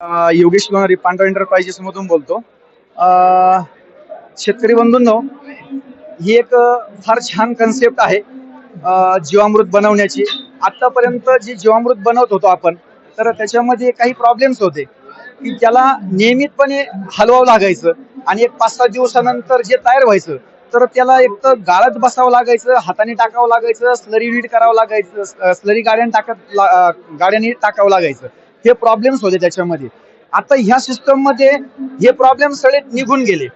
Yogesh Lonari Pandav enterprises मधून बोलतो. शेतकरी बंधूंनो ही एक फार छान कन्सेप्ट आहे जीवामृत बनवण्याची. आतापर्यंत जे जीवामृत बनवत होतो आपण तर त्याच्यामध्ये काही प्रॉब्लेम्स होते. की त्याला नियमितपणे हलवावं लागायचं आणि एक पाच सात दिवसानंतर जे तयार व्हायचं तर त्याला एक तर गाळत बसावं लागायचं हाताने टाकावं लागायचं स्लरी नीट करावं लागायचं स्लरी गाड्याने टाकत ला- गाड्याने टाकावं लागायचं. हे प्रॉब्लेम्स होते त्याच्यामध्ये. आता ह्या सिस्टममध्ये हे प्रॉब्लेम सगळे निघून गेले.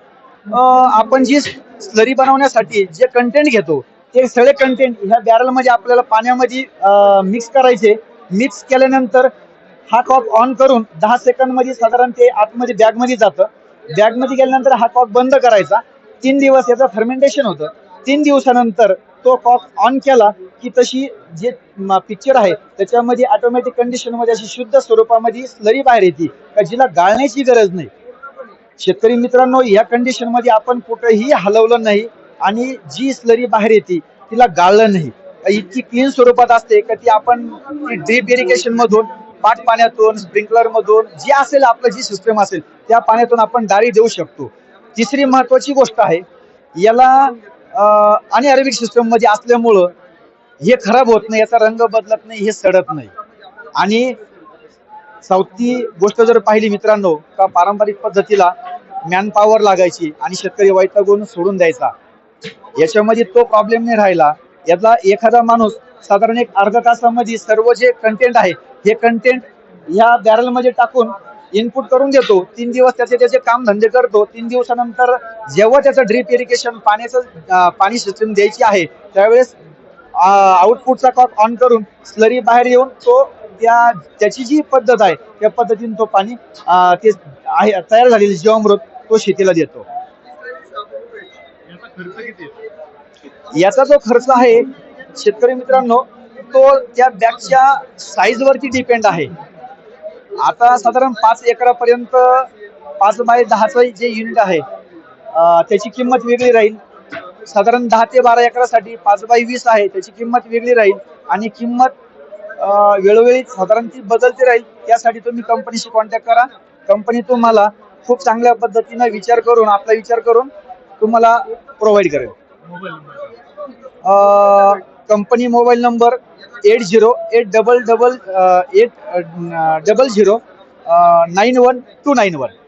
आपण जी स्लरी बनवण्यासाठी जे कंटेंट घेतो ते सगळे कंटेंट ह्या बॅरलमध्ये आपल्याला पाण्यामध्ये मिक्स करायचे. मिक्स केल्यानंतर हा कॉक ऑन करून दहा सेकंदमध्ये साधारण ते आतमध्ये बॅगमध्ये जातं. बॅगमध्ये गेल्यानंतर हा कॉक बंद करायचा. तीन दिवस याचं फर्मेंटेशन होतं. तीन दिवसानंतर तो कॉक ऑन केला की तशी जे पिक्चर आहे त्याच्यामध्ये ऑटोमॅटिक कंडिशनमध्ये अशी शुद्ध स्वरूपामध्ये स्लरी बाहेर येते. का जिला गाळण्याची गरज नाही. शेतकरी मित्रांनो या कंडिशनमध्ये आपण कुठेही हलवलं नाही आणि जी स्लरी बाहेर येते तिला गाळलं नाही. इतकी क्लीन स्वरूपात असते का ती आपण ड्रीप इरिगेशन मधून पाट पाण्यातून स्प्रिंकलर मधून जे असेल आपलं जी सिस्टम असेल त्या पाण्यातून आपण डाळी देऊ शकतो. तिसरी महत्वाची गोष्ट आहे याला आणि अरेबिक सिस्टममध्ये असल्यामुळं हे खराब होत नाही याचा रंग बदलत नाही हे सडत नाही. आणि साऊथची गोष्ट जर पाहिली मित्रांनो का पारंपरिक पद्धतीला मॅन पॉवर लागायची आणि शेतकरी वैतागून सोडून द्यायचा याच्यामध्ये तो प्रॉब्लेम नाही राहिला. यातला एखादा माणूस साधारण एक अर्धा तासामध्ये सर्व जे कंटेंट आहे हे कंटेंट या बॅरलमध्ये टाकून इनपुट करून देतो तीन दिवस त्याचे त्याचे काम धंदे करतो. तीन दिवसानंतर जेव्हा त्याचं ड्रीप इरिगेशन पाण्याचं पाणी सिस्टम द्यायची आहे त्यावेळेस आउटपुटचा कॉक ऑन करून स्लरी बाहेर येऊन तो त्या त्याची जी पद्धत आहे त्या पद्धतीने तो पाणी ते आहे तयार झालेले जीवामृत तो शेतीला देतो? याचा जो खर्च आहे शेतकरी मित्रांनो तो त्या बॅगच्या साईज वरती डिपेंड आहे. आता साधारण पाच एकरापर्यंत पाच बाय दहाचं जे युनिट आहे त्याची किंमत वेगळी राहील. साधारण दहा ते बारा एकरासाठी पाच बाय वीस आहे त्याची किंमत वेगळी राहील आणि किंमत वेळोवेळी साधारण ती बदलते राहील. त्यासाठी तुम्ही कंपनीशी कॉन्टॅक्ट करा. कंपनी तुम्हाला खूप चांगल्या पद्धतीनं विचार करून आपला विचार करून तुम्हाला प्रोव्हाइड करेल. Company mobile number eight zero eight double double eight double zero nine one two nine one